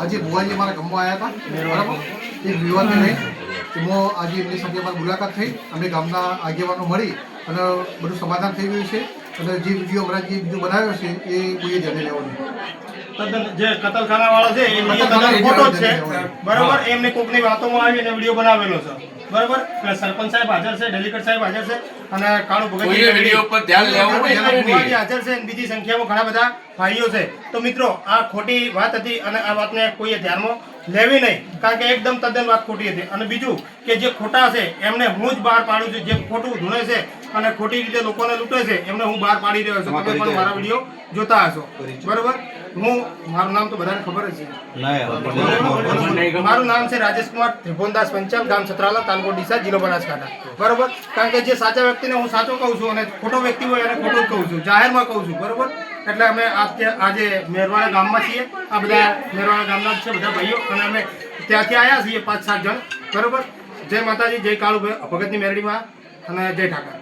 આજે ભુવાજી મારા ગામમાં આવ્યા હતા. બરાબર? એક વિવાદને લઈ. આજે એમની સાથે અમારી મુલાકાત થઈ. અમે ગામના આગેવાનો મળી અને બધું સમાધાન થઈ ગયું છે. અને જે વીડિયો હમણાં જે બીજો બનાવ્યો છે એ કોઈએ ધ્યાને લેવો નહીં. જે કતલખાના વાળો છે એ તદ્દન છે. બરોબર? એમને કોકની વાતોમાં આવીને વીડિયો બનાવેલો છે. બરોબર. સરપંચ સાહેબ હાજર છે ડેલીગેટ સાહેબ હાજર છે અને કાળુ ભગત વીડિયો પર ધ્યાન લેવું હાજર છે બીજી સંખ્યામાં ઘણા બધા ભાઈઓ છે. તો મિત્રો આ ખોટી વાત હતી અને આ વાતને કોઈએ ધ્યાનમાં લેવી નહીં કારણ કે એકદમ તદ્દન વાત ખોટી હતી. અને બીજું કે જે ખોટા છે એમને હું જ બહાર પાડું છું. જે ખોટું ધૂણે છે અને ખોટી રીતે લોકોને લૂંટે છે એમને હું બહાર પાડી રહ્યો છું. તમે પણ મારા વીડિયો જોતા હશો. બરોબર? હું મારું નામ તો બધાને ખબર જ છે. મારું નામ છે રાજેશ કુમાર ત્રિભુવનદાસ પંચાલ ગામ છત્રાલા તાલુકો ડીસા જિલ્લો બનાસકાંઠા. બરોબર? કારણ કે જે સાચા વ્યક્તિને હું સાચો કહું છું અને ખોટો વ્યક્તિ હોય એને ખોટું જ કહું છું. જાહેરમાં કહું છું બરોબર? એટલે અમે આજે મેરવાડા ગામમાં છીએ. આ બધા મેરવાડા ગામના છે બધા ભાઈઓ. અને અમે ત્યાંથી આવ્યા છીએ પાંચ સાત જણ. બરોબર? જય માતાજી જય કાળુ ભગતની મેરડીમાં. અને જય ઠાકર.